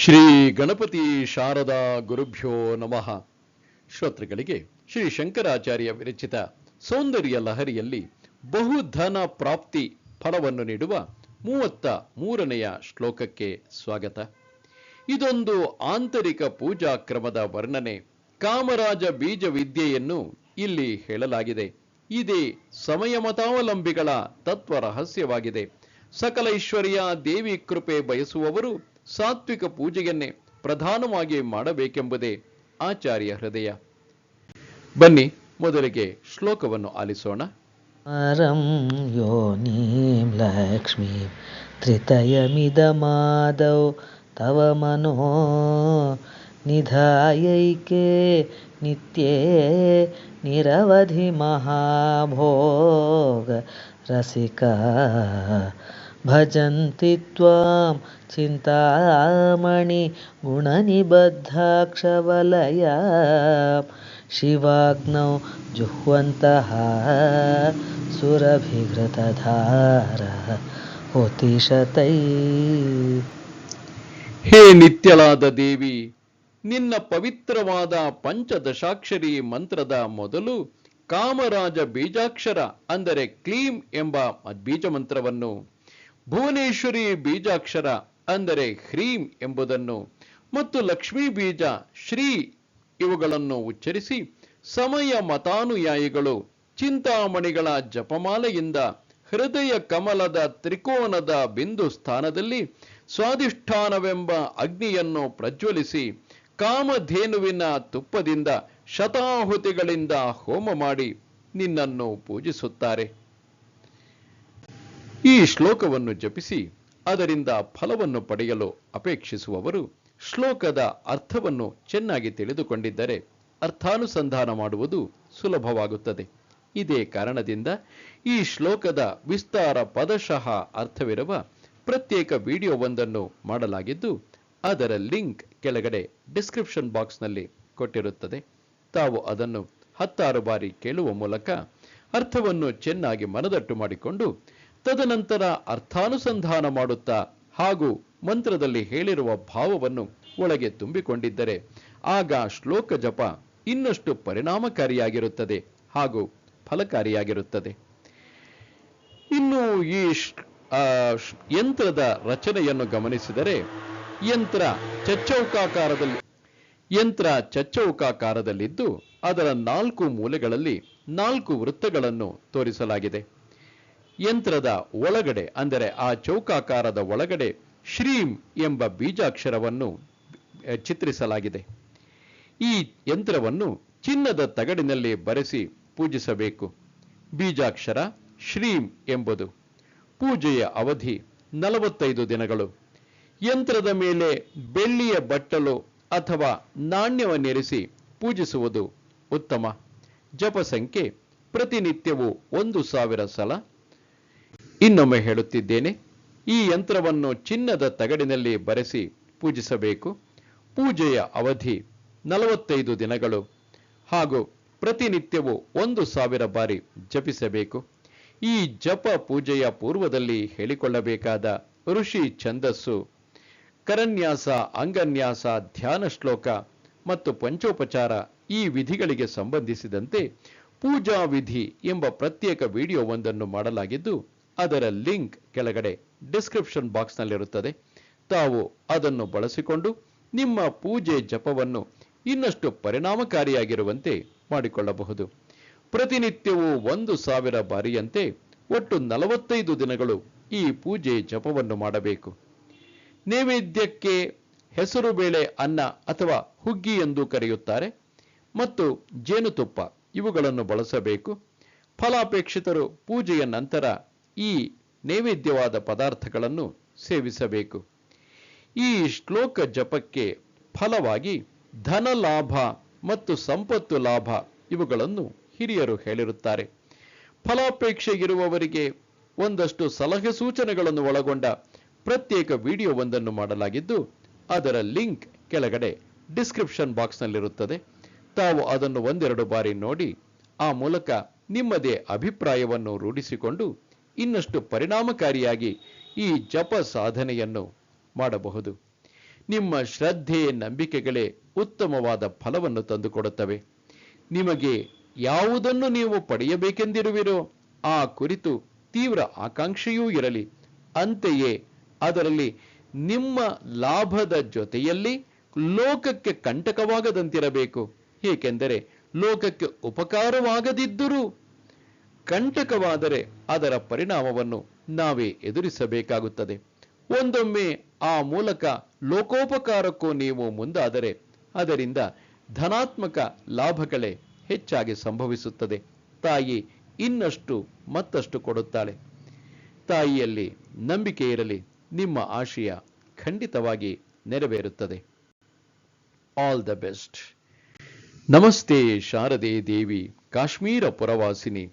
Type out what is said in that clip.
ಶ್ರೀ ಗಣಪತಿ ಶಾರದಾ ಗುರುಭ್ಯೋ ನಮಃ. ಶ್ರೋತೃಗಳಿಗೆ ಶ್ರೀ ಶಂಕರಾಚಾರ್ಯ ವಿರಚಿತ ಸೌಂದರ್ಯ ಲಹರಿಯಲ್ಲಿ ಬಹುಧನ ಪ್ರಾಪ್ತಿ ಫಲವನ್ನು ನೀಡುವ ಮೂವತ್ತ ಮೂರನೆಯ ಶ್ಲೋಕಕ್ಕೆ ಸ್ವಾಗತ. ಇದೊಂದು ಆಂತರಿಕ ಪೂಜಾ ಕ್ರಮದ ವರ್ಣನೆ. ಕಾಮರಾಜ ಬೀಜ ವಿದ್ಯೆಯನ್ನು ಇಲ್ಲಿ ಹೇಳಲಾಗಿದೆ. ಇದೇ ಸಮಯ ಮತಾವಲಂಬಿಗಳ ತತ್ವ ರಹಸ್ಯವಾಗಿದೆ. ಸಕಲ ಐಶ್ವರ್ಯ ದೇವಿ ಕೃಪೆ ಬಯಸುವವರು ಸಾತ್ವಿಕ ಪೂಜೆಯನ್ನೇ ಪ್ರಧಾನವಾಗಿ ಮಾಡಬೇಕೆಂಬುದೇ ಆಚಾರ್ಯ ಹೃದಯ. ಬನ್ನಿ, ಮೊದಲಿಗೆ ಶ್ಲೋಕವನ್ನು ಆಲಿಸೋಣ. ಪರಂ ಯೋ ಯೋನೀಂ ಲಕ್ಷ್ಮೀಂ ತ್ರಿತಯಮಿದಮಾದೌ ತವ ಮನೋ ನಿಧಾಯೈಕೆ ನಿತ್ಯೇ ನಿರವಧಿ ಮಹಾಭೋಗ ರಸಿಕಾ भजन्ति त्वां चिन्तामणि गुणनिबद्धाक्षवलया शिवाग्नौ जुह्वन्तः सुरभिघृतधारः उतिशतै ಹೇ ನಿತ್ಯಳಾದ ದೇವಿ ನಿನ್ನ ಪವಿತ್ರವಾದ ಪಂಚದಶಾಕ್ಷರಿ ಮಂತ್ರದ ಮೊದಲು ಕಾಮರಾಜ ಬೀಜಾಕ್ಷರ ಅಂದರೆ ಕ್ಲೀಂ ಎಂಬ ಬೀಜ ಮಂತ್ರವನ್ನು ಭುವನೇಶ್ವರಿ ಬೀಜಾಕ್ಷರ ಅಂದರೆ ಹ್ರೀಂ ಎಂಬುದನ್ನು ಮತ್ತು ಲಕ್ಷ್ಮೀ ಬೀಜ ಶ್ರೀ ಇವುಗಳನ್ನು ಉಚ್ಚರಿಸಿ ಸಮಯ ಮತಾನುಯಾಯಿಗಳು ಚಿಂತಾಮಣಿಗಳ ಜಪಮಾಲೆಯಿಂದ ಹೃದಯ ಕಮಲದ ತ್ರಿಕೋನದ ಬಿಂದು ಸ್ಥಾನದಲ್ಲಿ ಸ್ವಾಧಿಷ್ಠಾನವೆಂಬ ಅಗ್ನಿಯನ್ನು ಪ್ರಜ್ವಲಿಸಿ ಕಾಮಧೇನುವಿನ ತುಪ್ಪದಿಂದ ಶತಾಹುತಿಗಳಿಂದ ಹೋಮ ಮಾಡಿ ನಿನ್ನನ್ನು ಪೂಜಿಸುತ್ತಾರೆ. ಈ ಶ್ಲೋಕವನ್ನು ಜಪಿಸಿ ಅದರಿಂದ ಫಲವನ್ನು ಪಡೆಯಲು ಅಪೇಕ್ಷಿಸುವವರು ಶ್ಲೋಕದ ಅರ್ಥವನ್ನು ಚೆನ್ನಾಗಿ ತಿಳಿದುಕೊಂಡಿದ್ದರೆ ಅರ್ಥಾನುಸಂಧಾನ ಮಾಡುವುದು ಸುಲಭವಾಗುತ್ತದೆ. ಇದೇ ಕಾರಣದಿಂದ ಈ ಶ್ಲೋಕದ ವಿಸ್ತಾರ ಪದಶಃ ಅರ್ಥವಿರುವ ಪ್ರತ್ಯೇಕ ವಿಡಿಯೋವೊಂದನ್ನು ಮಾಡಲಾಗಿದ್ದು, ಅದರ ಲಿಂಕ್ ಕೆಳಗಡೆ ಡಿಸ್ಕ್ರಿಪ್ಷನ್ ಬಾಕ್ಸ್ನಲ್ಲಿ ಕೊಟ್ಟಿರುತ್ತದೆ. ತಾವು ಅದನ್ನು ಹತ್ತಾರು ಬಾರಿ ಕೇಳುವ ಮೂಲಕ ಅರ್ಥವನ್ನು ಚೆನ್ನಾಗಿ ಮನದಟ್ಟು ಮಾಡಿಕೊಂಡು ತದನಂತರ ಅರ್ಥಾನುಸಂಧಾನ ಮಾಡುತ್ತಾ ಹಾಗೂ ಮಂತ್ರದಲ್ಲಿ ಹೇಳಿರುವ ಭಾವವನ್ನು ಒಳಗೆ ತುಂಬಿಕೊಂಡಿದ್ದರೆ ಆಗ ಶ್ಲೋಕ ಜಪ ಇನ್ನಷ್ಟು ಪರಿಣಾಮಕಾರಿಯಾಗಿರುತ್ತದೆ ಹಾಗೂ ಫಲಕಾರಿಯಾಗಿರುತ್ತದೆ. ಇನ್ನು ಈ ಯಂತ್ರದ ರಚನೆಯನ್ನು ಗಮನಿಸಿದರೆ ಯಂತ್ರ ಚಚ್ಚೌಕಾಕಾರದಲ್ಲಿ, ಯಂತ್ರ ಚಚ್ಚೌಕಾಕಾರದಲ್ಲಿದ್ದು ಅದರ ನಾಲ್ಕು ಮೂಲೆಗಳಲ್ಲಿ ನಾಲ್ಕು ವೃತ್ತಗಳನ್ನು ತೋರಿಸಲಾಗಿದೆ. ಯಂತ್ರದ ಒಳಗಡೆ, ಅಂದರೆ ಆ ಚೌಕಾಕಾರದ ಒಳಗಡೆ ಶ್ರೀಂ ಎಂಬ ಬೀಜಾಕ್ಷರವನ್ನು ಚಿತ್ರಿಸಲಾಗಿದೆ. ಈ ಯಂತ್ರವನ್ನು ಚಿನ್ನದ ತಗಡಿನಲ್ಲಿ ಬರೆಸಿ ಪೂಜಿಸಬೇಕು. ಬೀಜಾಕ್ಷರ ಶ್ರೀಂ ಎಂಬುದು. ಪೂಜೆಯ ಅವಧಿ ನಲವತ್ತೈದು ದಿನಗಳು. ಯಂತ್ರದ ಮೇಲೆ ಬೆಳ್ಳಿಯ ಬಟ್ಟಲು ಅಥವಾ ನಾಣ್ಯವನ್ನಿರಿಸಿ ಪೂಜಿಸುವುದು ಉತ್ತಮ. ಜಪ ಸಂಖ್ಯೆ ಪ್ರತಿನಿತ್ಯವೂ ಒಂದು ಸಾವಿರ ಸಲ ಇನ್ನೊಮ್ಮೆ ಹೇಳುತ್ತಿದ್ದೇನೆ, ಈ ಯಂತ್ರವನ್ನು ಚಿನ್ನದ ತಗಡಿನಲ್ಲಿ ಬರೆಸಿ ಪೂಜಿಸಬೇಕು. ಪೂಜೆಯ ಅವಧಿ ನಲವತ್ತೈದು ದಿನಗಳು. ಹಾಗೂ ಪ್ರತಿನಿತ್ಯವೂ ಒಂದು ಸಾವಿರ ಬಾರಿ ಜಪಿಸಬೇಕು. ಈ ಜಪ ಪೂಜೆಯ ಪೂರ್ವದಲ್ಲಿ ಹೇಳಿಕೊಳ್ಳಬೇಕಾದ ಋಷಿ ಛಂದಸ್ಸು, ಕರನ್ಯಾಸ, ಅಂಗನ್ಯಾಸ, ಧ್ಯಾನ ಶ್ಲೋಕ ಮತ್ತು ಪಂಚೋಪಚಾರ ಈ ವಿಧಿಗಳಿಗೆ ಸಂಬಂಧಿಸಿದಂತೆ ಪೂಜಾ ವಿಧಿ ಎಂಬ ಪ್ರತ್ಯೇಕ ವಿಡಿಯೋವೊಂದನ್ನು ಮಾಡಲಾಗಿದ್ದು ಅದರ ಲಿಂಕ್ ಕೆಳಗಡೆ ಡಿಸ್ಕ್ರಿಪ್ಷನ್ ಬಾಕ್ಸ್ನಲ್ಲಿರುತ್ತದೆ. ತಾವು ಅದನ್ನು ಬಳಸಿಕೊಂಡು ನಿಮ್ಮ ಪೂಜೆ ಜಪವನ್ನು ಇನ್ನಷ್ಟು ಪರಿಣಾಮಕಾರಿಯಾಗಿರುವಂತೆ ಮಾಡಿಕೊಳ್ಳಬಹುದು. ಪ್ರತಿನಿತ್ಯವೂ ಒಂದು ಸಾವಿರ ಬಾರಿಯಂತೆ ಒಟ್ಟು ನಲವತ್ತೈದು ದಿನಗಳು ಈ ಪೂಜೆ ಜಪವನ್ನು ಮಾಡಬೇಕು. ನೈವೇದ್ಯಕ್ಕೆ ಹೆಸರು ಬೇಳೆ, ಅನ್ನ ಅಥವಾ ಹುಗ್ಗಿ ಎಂದು ಕರೆಯುತ್ತಾರೆ. ಮತ್ತು ಜೇನುತುಪ್ಪ ಇವುಗಳನ್ನು ಬಳಸಬೇಕು. ಫಲಾಪೇಕ್ಷಿತರು ಪೂಜೆಯ ನಂತರ ಈ ನೈವೇದ್ಯವಾದ ಪದಾರ್ಥಗಳನ್ನು ಸೇವಿಸಬೇಕು. ಈ ಶ್ಲೋಕ ಜಪಕ್ಕೆ ಫಲವಾಗಿ ಧನ ಲಾಭ ಮತ್ತು ಸಂಪತ್ತು ಲಾಭ ಇವುಗಳನ್ನು ಹಿರಿಯರು ಹೇಳಿರುತ್ತಾರೆ. ಫಲಾಪೇಕ್ಷೆ ಇರುವವರಿಗೆ ಒಂದಷ್ಟು ಸಲಹೆ ಸೂಚನೆಗಳನ್ನು ಒಳಗೊಂಡ ಪ್ರತ್ಯೇಕ ವಿಡಿಯೋವೊಂದನ್ನು ಮಾಡಲಾಗಿದ್ದು, ಅದರ ಲಿಂಕ್ ಕೆಳಗಡೆ ಡಿಸ್ಕ್ರಿಪ್ಷನ್ ಬಾಕ್ಸ್ನಲ್ಲಿರುತ್ತದೆ. ತಾವು ಅದನ್ನು ಒಂದೆರಡು ಬಾರಿ ನೋಡಿ, ಆ ಮೂಲಕ ನಿಮ್ಮದೇ ಅಭಿಪ್ರಾಯವನ್ನು ರೂಢಿಸಿಕೊಂಡು ಇನ್ನಷ್ಟು ಪರಿಣಾಮಕಾರಿಯಾಗಿ ಈ ಜಪ ಸಾಧನೆಯನ್ನು ಮಾಡಬಹುದು. ನಿಮ್ಮ ಶ್ರದ್ಧೆ, ನಂಬಿಕೆಗಳೇ ಉತ್ತಮವಾದ ಫಲವನ್ನು ತಂದುಕೊಡುತ್ತವೆ. ನಿಮಗೆ ಯಾವುದನ್ನು ನೀವು ಪಡೆಯಬೇಕೆಂದಿರುವಿರೋ ಆ ಕುರಿತು ತೀವ್ರ ಆಕಾಂಕ್ಷೆಯೂ ಇರಲಿ. ಅಂತೆಯೇ ಅದರಲ್ಲಿ ನಿಮ್ಮ ಲಾಭದ ಜೊತೆಯಲ್ಲಿ ಲೋಕಕ್ಕೆ ಕಂಟಕವಾಗದಂತಿರಬೇಕು. ಏಕೆಂದರೆ ಲೋಕಕ್ಕೆ ಉಪಕಾರವಾಗದಿದ್ದರೂ ಕಂಟಕವಾದರೆ ಅದರ ಪರಿಣಾಮವನ್ನು ನಾವೇ ಎದುರಿಸಬೇಕಾಗುತ್ತದೆ. ಒಂದೊಮ್ಮೆ ಆ ಮೂಲಕ ಲೋಕೋಪಕಾರಕ್ಕೂ ನೀವು ಮುಂದಾದರೆ ಅದರಿಂದ ಧನಾತ್ಮಕ ಲಾಭಗಳೇ ಹೆಚ್ಚಾಗಿ ಸಂಭವಿಸುತ್ತದೆ. ತಾಯಿ ಇನ್ನಷ್ಟು ಮತ್ತಷ್ಟು ಕೊಡುತ್ತಾಳೆ. ತಾಯಿಯಲ್ಲಿ ನಂಬಿಕೆ ಇರಲಿ, ನಿಮ್ಮ ಆಶಯ ಖಂಡಿತವಾಗಿ ನೆರವೇರುತ್ತದೆ. All the best. ನಮಸ್ತೆ ಶಾರದೆ ದೇವಿ, ಕಾಶ್ಮೀರ ಪುರವಾಸಿನಿ.